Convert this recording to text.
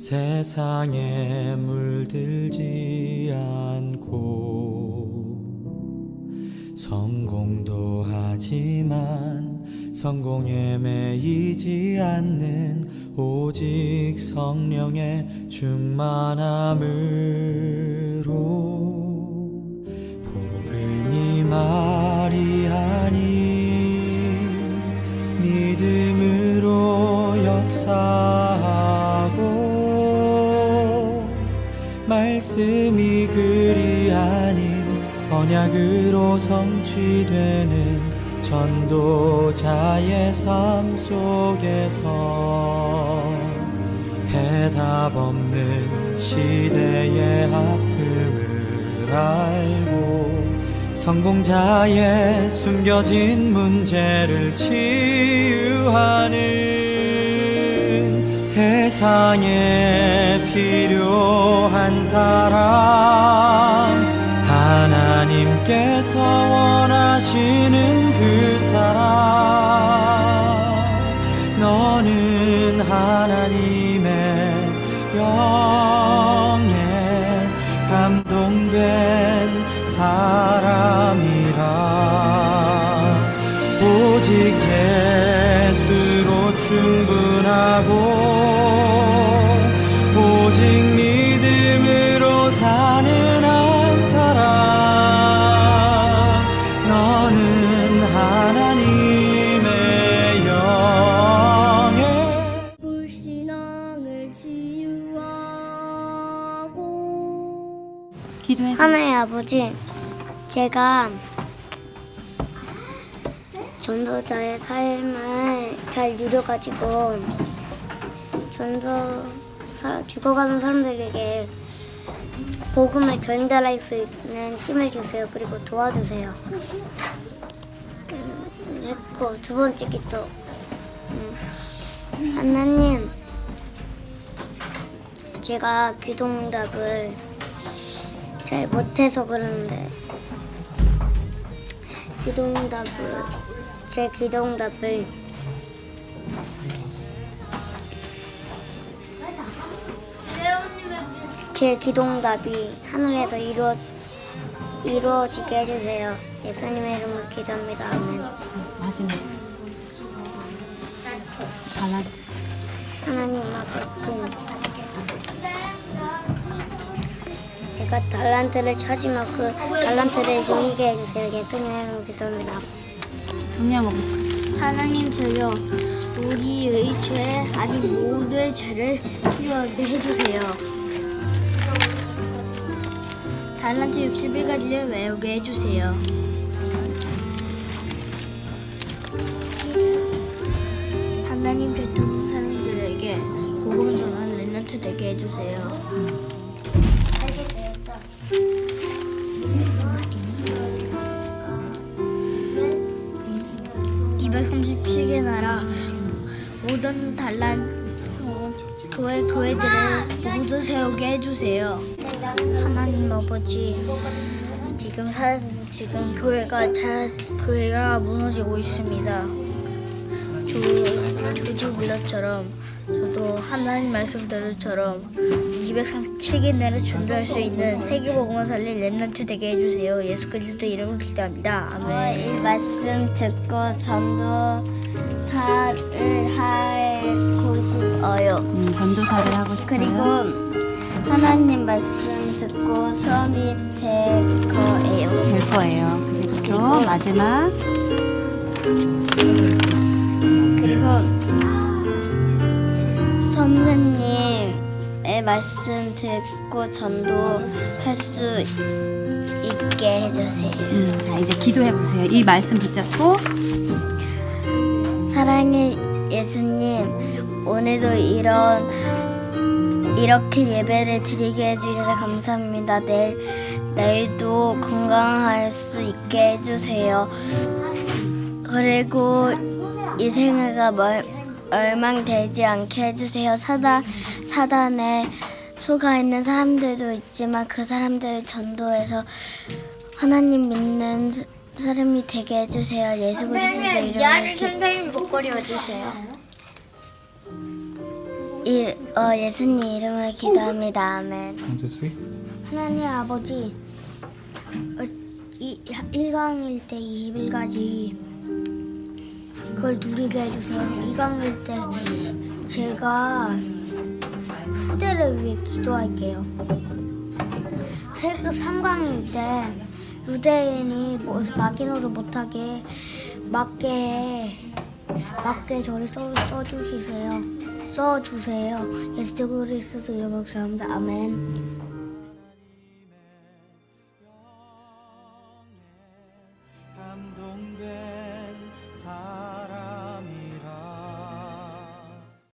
세상에 물들지 않고 성공도 하지만 성공에 매이지 않는 오직 성령의 충만함으로 복음이 말이 아닌 말씀이 글이 아닌 언약으로 성취되는 전도자의 삶 속에서 해답 없는 시대의 아픔을 알고 성공자의 숨겨진 문제를 치유하는 세상에 필요한 사람 하나님께서 원하시는 그 사람 너는 하나님의 영에 감동된 사람이라. 오직 기도해. 하나의 아버지 제가 전도자의 삶을 잘 누려가지고 전도 사- 죽어가는 사람들에게 복음을 전달할 수 있는 힘을 주세요. 그리고 도와주세요. 음, 했고 두 번째 기도 음, 하나님 제가 기도응답을 잘 못해서 그러는데 기도응답을 제 기도응답을 제 기도응답이 하늘에서 이루어 이루어지게 해주세요. 예수님의 이름으로 기도합니다. 아멘. 마지막. 하나. 하나님 아버지 제가 달란트를 찾으면 그 달란트를 누리게 해주세요. 예수님의 기도합니다. 정량 아버지. 하나님 저요 우리의 죄 아닌 모두의 죄를 필요하게 해주세요. 달란트 61가지를 외우게 해주세요. 하나님 죄통 사람들에게 복음 전하는 렘넌트 되게 해주세요. (237개) 나라 모든 달란 어, 교회 교회들을 모두 세우게 해주세요. 하나님 아버지 지금 사 지금 교회가 잘 교회가 무너지고 있습니다. 조 조지 물러처럼 저도 하나님 말씀대로처럼 237개 나라 존재할 수 있는 세계복음을 살릴 렘넌트 되게 해주세요. 예수 그리스도 이름으로 기도합니다. 아멘. 이 말씀 듣고 전도사를 하고 싶어요. 음, 전도사를 하고 싶어요. 그리고 하나님 말씀 듣고 수험이 될 거예요. 될 거예요. 그리고 또 마지막. 말씀 듣고 전도할 수 있게 해주세요. 음, 자 이제 기도해 보세요. 이 말씀 붙잡고 사랑의 예수님, 오늘도 이런 이렇게 예배를 드리게 해주셔서 감사합니다. 내일 내일도 건강할 수 있게 해주세요. 그리고 이 생애가 멀, 멸망되지 않게 해주세요. 사단 사단에 속아 있는 사람들도 있지만 그 사람들을 전도해서 하나님 믿는 사람이 되게 해주세요. 예수 그리스도 이름으로 선생님 목걸이 어디세요? 이, 어, 예수님 이름으로 기도합니다. 아멘. 하나님 아버지, 어, 이 1강일 때 20일까지 그걸 누리게 해주세요. 2강일 때 제가 후대를 위해 기도할게요. 3강일 때 유대인이 뭐, 막인으로 못하게 맞게 맞게 저를 써, 써주시세요. 써주세요. 예수 그리스도 이름으로 기도합니다. 아멘.